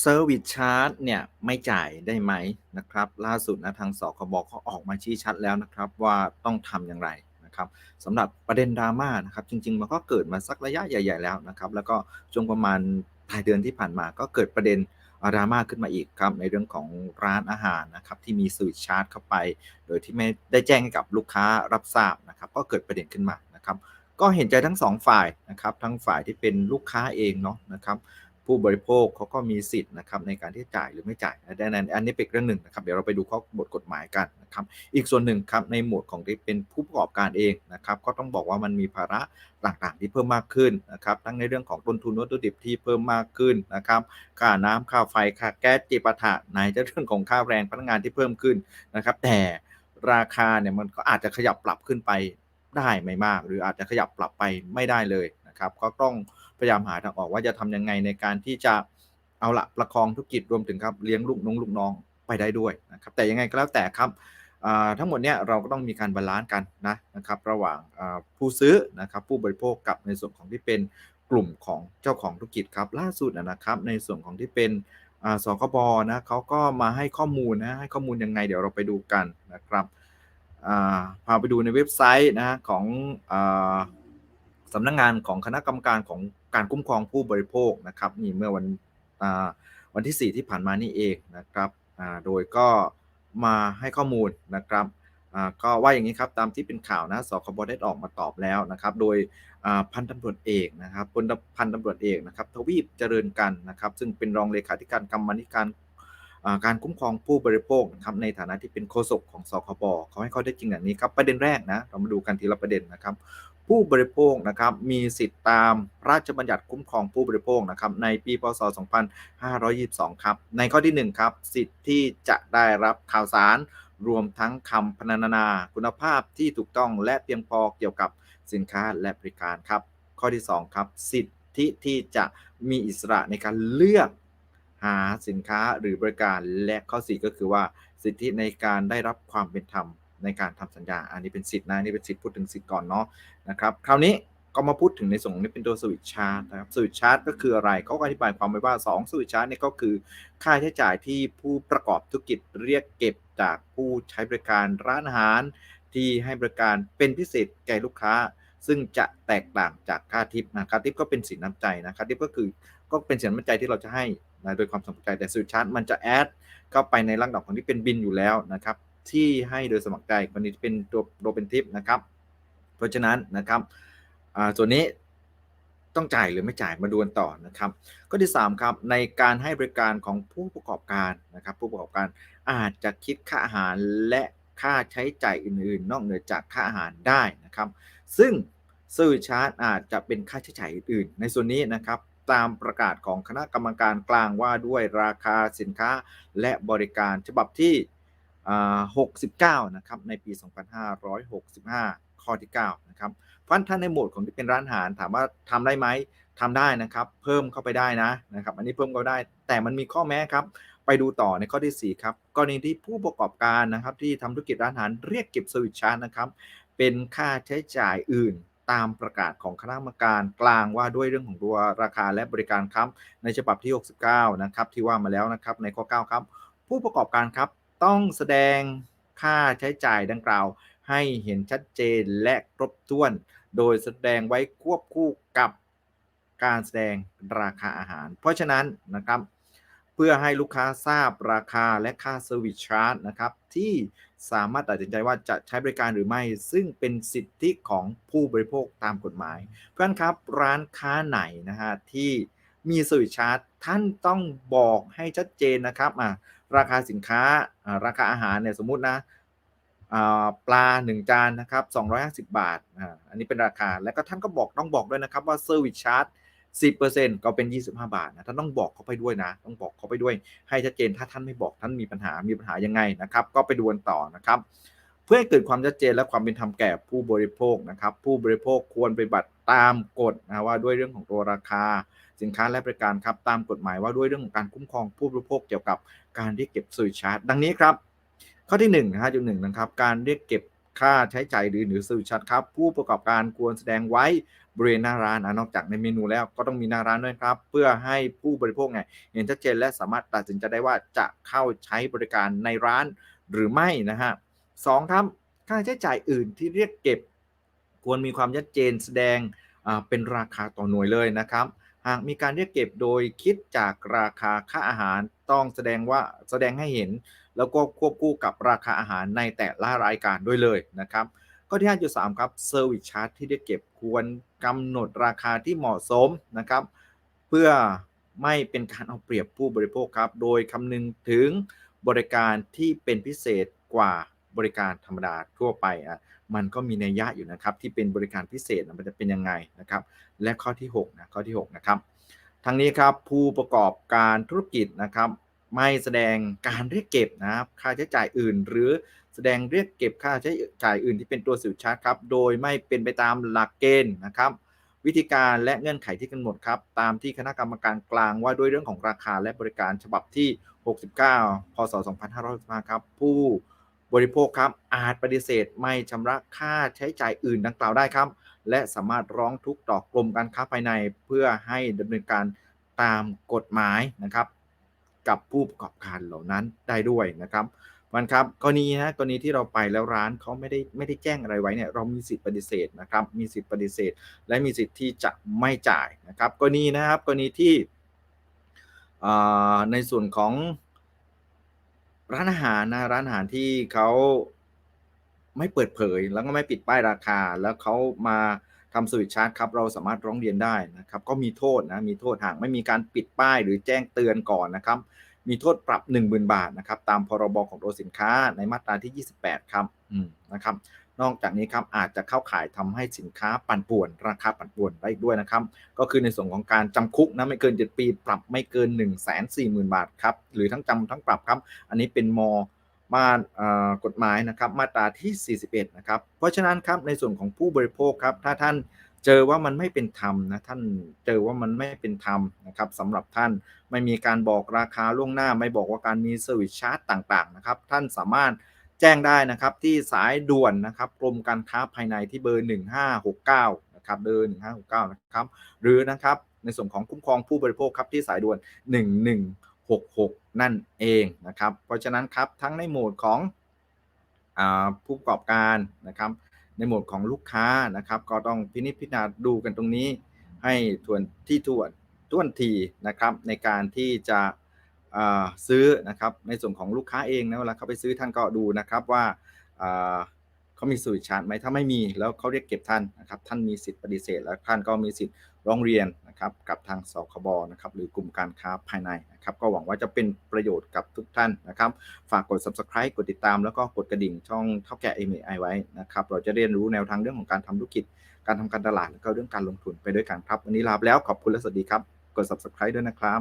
เซอร์วิสชาร์จเนี่ยไม่จ่ายได้ไหมนะครับ ล่าสุดนะทางสคบเขาออกมาชี้ชัดแล้วนะครับว่าต้องทำอย่างไรนะครับสำหรับประเด็นดราม่านะครับจริง ๆ มันก็เกิดมาสักระยะใหญ่ ๆ แล้วนะครับ แล้วก็ช่วงประมาณปลายเดือนที่ผ่านมาก็เกิดประเด็นดราม่าขึ้นมาอีกครับในเรื่องของร้านอาหารนะครับที่มีสวิตช์ชาร์จเข้าไป โดยที่ไม่ได้แจ้งให้กับลูกค้ารับทราบนะครับ ก็เกิดประเด็นขึ้นมานะครับ ก็เห็นใจทั้งสองฝ่ายนะครับทั้งฝ่ายที่เป็นลูกค้าเองเนาะนะครับ ผู้บริโภคเขาก็มีสิทธิ์นะครับในการที่จ่ายหรือไม่จ่ายดังนั้นอันนี้เป็นเรื่องหนึ่งนะครับเดี๋ยวเราไปดูข้อบทกฎหมายกันนะครับอีกส่วนหนึ่งครับในหมวดของที่เป็นผู้ประกอบการเองนะครับก็ต้องบอกว่ามันมีภาระต่างๆ ที่เพิ่มมากขึ้นนะครับทั้งในเรื่องของต้นทุนวัตถุดิบที่เพิ่มมากขึ้นนะครับค่าน้ำค่าไฟค่าแก๊สจิปาถะในเรื่องของค่าแรงพนักงานที่เพิ่มขึ้นนะครับแต่ราคาเนี่ยมันก็อาจจะขยับปรับขึ้นไปได้ไม่มาก หรืออาจจะขยับปรับไปไม่ได้เลยนะครับก็ต้อง พยายามหาทางออกว่าจะทำยังไงในการที่จะเอาละประคองธุรกิจรวมถึงครับเลี้ยงลูกน้องลูกน้องไปได้ด้วยนะครับแต่ยังไงก็แล้วแต่ครับทั้งหมดเนี้ยเราก็ต้องมีการบาลานซ์กันนะนะครับระหว่างผู้ซื้อนะครับผู้บริโภคกับในส่วนของที่เป็นกลุ่มของเจ้าของธุรกิจครับล่าสุดนะครับในส่วนของที่เป็นสคบนะเขาก็มาให้ข้อมูลนะให้ข้อมูลยังไงเดี๋ยวเราไปดูกันนะครับพาไปดูในเว็บไซต์นะของสำนักงงานของคณะกรรมการของ การคุ้มครองผู้บริโภคนะครับนี่เมื่อวันวันที่ 4 ที่ผ่านมานี่เองนะครับโดยก็มาให้ข้อมูลนะครับก็ว่าอย่างนี้ครับตามที่เป็นข่าวนะสคบได้ออกมาตอบแล้วนะครับ โดยพันตำรวจเอกนะครับพลพันตำรวจเอกนะครับทวีปเจริญกันนะครับ ซึ่งเป็นรองเลขาธิการกรรมธิการ การคุ้มครองผู้บริโภคนะครับในฐานะที่เป็นโฆษกของสคบเขาให้ข้อได้จริงอย่างนี้ครับประเด็นแรกนะเรามาดูกันทีละประเด็นนะครับ ผู้บริโภคนะครับมีสิทธิ์ตามราชบัญญัติคุ้มครองผู้บริโภคนะครับในปีพศ 2522 ครับ ในข้อที่1ครับสิทธิ์ที่จะได้รับข่าวสารรวมทั้งคำพรรณนา คุณภาพที่ถูกต้องและเพียงพอเกี่ยวกับสินค้าและบริการครับ ข้อที่ 2 ครับ สิทธิที่จะมีอิสระในการเลือก หาสินค้าหรือบริการและข้อ 4 ก็คือว่าสิทธิในการได้รับความเป็นธรรมในการทำสัญญา อันนี้เป็นสิทธินะนี่เป็นสิทธิพูดถึงสิทธิก่อนเนาะนะครับ คราวนี้ก็มาพูดถึงในส่วนนี้เป็นตัวสวิตชาร์ตนะครับสวิตชาร์ตก็คืออะไรเขาอธิบายความไว้ว่า2สวิตชาร์ตนี่ก็คือ ค่าใช้จ่ายที่ผู้ประกอบธุรกิจเรียกเก็บจากผู้ใช้บริการร้านอาหาร ที่ให้บริการเป็นพิเศษแก่ลูกค้า ซึ่งจะแตกต่างจากค่าทิปนะค่าทิปก็เป็นสินน้ำใจนะค่าทิปก็คือก็เป็นสินน้ำใจที่เราจะให้ นะโดยความสมัครใจแต่สวิตชาร์ตมันจะแอดเข้าไปในลักดอกของที่เป็นบินอยู่แล้วนะครับที่ให้โดยสมัครใจคนนี้เป็นตัวโดเป็นทิปนะครับ เพราะฉะนั้นนะครับส่วนนี้ต้องจ่ายหรือไม่จ่ายมาดูกันต่อนะครับข้อที่3ครับในการให้บริการของผู้ประกอบการนะครับ ผู้ประกอบการอาจจะคิดค่าอาหารและค่าใช้จ่ายอื่นๆ นอกเหนือจากค่าอาหารได้นะครับ ซึ่งซื้อชาร์จอาจจะเป็นค่าใช้จ่ายอื่นในส่วนนี้นะครับ ตามประกาศของคณะกรรมการกลางว่าด้วยราคาสินค้าและบริการฉบับที่ 69 นะครับ ในปี 2565 ข้อที่ 9 นะครับเพราะท่านในโหมดของที่เป็นร้านอาหารถามว่าทำได้ไหมทำได้นะครับ เพิ่มเข้าไปได้นะนะครับ อันนี้เพิ่มก็ได้ แต่มันมีข้อแม้ครับ ไปดูต่อในข้อที่ 4 ครับ กรณีที่ผู้ประกอบการนะครับที่ทำธุรกิจร้านอาหารเรียกเก็บสวิตชาร์นะครับ เป็นค่าใช้จ่ายอื่น ตามประกาศของคณะกรรมการกลางว่าด้วยเรื่องของตัวราคาและบริการครับในฉบับที่ 69 นะครับที่ว่ามาแล้วนะครับในข้อ 9 ครับ ผู้ประกอบการครับต้องแสดงค่าใช้จ่ายดังกล่าว ให้เห็นชัดเจนและครบถ้วน โดยแสดงไว้ควบคู่กับการแสดงราคาอาหาร เพราะฉะนั้นนะครับ เพื่อให้ลูกค้าทราบราคาและค่าเซอร์วิสชาร์จนะครับ ที่สามารถตัดสินใจว่าจะใช้บริการหรือไม่ ซึ่งเป็นสิทธิของผู้บริโภคตามกฎหมาย เพื่อนครับร้านค้าไหนนะฮะที่มีเซอร์วิสชาร์จท่านต้องบอกให้ชัดเจนนะครับอ่าราคาสินค้าราคาอาหารเนี่ยสมมุตินะปลา 1 จานนะครับ250 บาท อันนี้เป็นราคา แล้วก็ท่านก็บอกต้องบอกด้วยนะครับว่าเซอร์วิสชาร์จ 10%ก็เป็น 25 บาทนะท่านต้องบอกเขาไปด้วยนะ ต้องบอกเขาไปด้วยให้ชัดเจนถ้าท่านไม่บอกท่านมีปัญหามีปัญหายังไงนะครับ ก็ไปดูกันต่อนะครับ เพื่อให้เกิดความชัดเจนและความเป็นธรรมแก่ผู้บริโภคนะครับ ผู้บริโภคควรปฏิบัติตามกฎนะว่าด้วยเรื่องของตัวราคาสินค้าและบริการครับตามกฎหมายว่าด้วยเรื่องของการคุ้มครองผู้บริโภคเกี่ยวกับการเรียกเก็บสวิชาร์จดังนี้ครับ ข้อที่1นะฮะจุดหนึ่งนะครับการเรียกเก็บ ค่าใช้จ่ายหรือหรือสวิชาร์จครับ ผู้ประกอบการควรแสดงไว้บริเวณหน้าร้านนะนอกจากในเมนูแล้วก็ต้องมีหน้าร้านด้วยครับ เพื่อให้ผู้บริโภคเนี่ยเห็นชัดเจนและสามารถตัดสินใจได้ว่าจะเข้าใช้บริการในร้านหรือไม่นะฮะสองครับค่าใช้จ่ายอื่นที่เรียกเก็บ ควรมีความชัดเจนแสดงเป็นราคาต่อหน่วยเลยนะครับ หากมีการเรียกเก็บโดยคิดจากราคาค่าอาหารต้องแสดงว่าแสดงให้เห็น แล้วก็ควบคู่กับราคาอาหารในแต่ละรายการด้วยเลยนะครับข้อที่ 5.3 ครับ Service Charge ที่เรียกเก็บควรกำหนดราคาที่เหมาะสมนะครับ เพื่อไม่เป็นการเอาเปรียบผู้บริโภคครับ โดยคำนึงถึงบริการที่เป็นพิเศษกว่าบริการธรรมดาทั่วไปอะ มันก็มีนัยยะอยู่นะครับที่เป็นบริการพิเศษมันจะเป็นยังไงนะครับ และข้อที่6นะข้อที่6นะครับทั้งนี้ครับผู้ประกอบการธุรกิจนะครับ ไม่แสดงการเรียกเก็บนะครับค่าใช้จ่ายอื่น หรือแสดงเรียกเก็บค่าใช้จ่ายอื่นที่เป็นตัวสิวชาร์จครับโดยไม่เป็นไปตามหลักเกณฑ์นะครับ วิธีการและเงื่อนไขที่กำหนดครับตามที่คณะกรรมการกลางว่าด้วยเรื่องของราคาและบริการฉบับที่ 69 พศ 2565 ครับผู้ บริโภคครับอาจปฏิเสธไม่ชำระค่าใช้จ่ายอื่นดังกล่าวได้ครับ และสามารถร้องทุกข์ต่อกรมการค้าภายในเพื่อให้ดำเนินการตามกฎหมายนะครับ กับผู้ประกอบการเหล่านั้นได้ด้วยนะครับมันครับกรณีนะกรณีที่เราไปแล้วร้านเขาไม่ได้ไม่ได้แจ้งอะไรไว้เนี่ยเรามีสิทธิ์ปฏิเสธนะครับ มีสิทธิ์ปฏิเสธ และมีสิทธิ์ที่จะไม่จ่ายนะครับ กรณีนะครับกรณีที่ในส่วนของ ร้านอาหารนะร้านอาหารที่เขาไม่เปิดเผย แล้วก็ไม่ปิดป้ายราคา แล้วเขามาทำสวิตช์ชาร์จครับเราสามารถร้องเรียนได้นะครับ ก็มีโทษนะมีโทษหากไม่มีการปิดป้ายหรือแจ้งเตือนก่อนนะครับ มีโทษปรับ 10,000 บาทนะครับ ตามพรบของตัวสินค้าในมาตราที่ 28 ครับอืมนะครับ นอกจากนี้ครับอาจจะเข้าข่ายทำให้สินค้าปั่นป่วน ราคาปั่นป่วนได้อีกด้วยนะครับ ก็คือในส่วนของการจำคุกนะไม่เกิน 7 ปี ปรับไม่เกิน 1 4 0 0 0 0 บาทครับหรือทั้งจำทั้งปรับครับ อันนี้เป็นมมากฎหมายนะครับมาตราที่ 41 นะครับ เพราะฉะนั้นครับในส่วนของผู้บริโภคครับถ้าท่านเจอว่ามันไม่เป็นธรรมนะท่านเจอว่ามันไม่เป็นธรรมนะครับสำหรับท่านไม่มีการบอกราคาล่วงหน้า ไม่บอกว่าการมีเซอร์วิสชาร์จต่างๆนะครับท่านสามารถ แจ้งได้นะครับที่สายด่วนนะครับกรมการค้าภายในที่เบอร์ 1569นะครับเบอร์1569นะครับหรือนะครับในส่วนของคุ้มครองผู้บริโภคครับที่สายด่วน 1166 นั่นเองนะครับเพราะฉะนั้นครับทั้งในโหมดของอผู้ประกอบการนะครับในโหมดของลูกค้านะครับ ก็ต้องพินิจพิจารณาดูกันตรงนี้ ให้ทวนที่ทวนท้วนทีนะครับในการที่จะ ซื้อนะครับในส่วนของลูกค้าเองนะเวลาเขาไปซื้อท่านก็ดูนะครับว่าเขามีสวิชาร์จไหมถ้าไม่มีแล้วเขาเรียกเก็บท่านนะครับท่านมีสิทธิ์ปฏิเสธ แล้วท่านก็มีสิทธิ์ร้องเรียนนะครับกับทางสคบนะครับหรือกลุ่มการค้าภายในนะครับก็หวังว่าจะเป็นประโยชน์กับทุกท่านนะครับฝากกด subscribe กดติดตาม แล้วก็กดกระดิ่งช่องเท่าแก่ MAI ไว้นะครับเราจะเรียนรู้แนวทางเรื่องของการทำธุรกิจ การทำการตลาดแล้วก็เรื่องการลงทุนไปด้วยกันครับวันนี้ลาไปแล้วขอบคุณและสวัสดีครับกด subscribe ด้วยนะครับ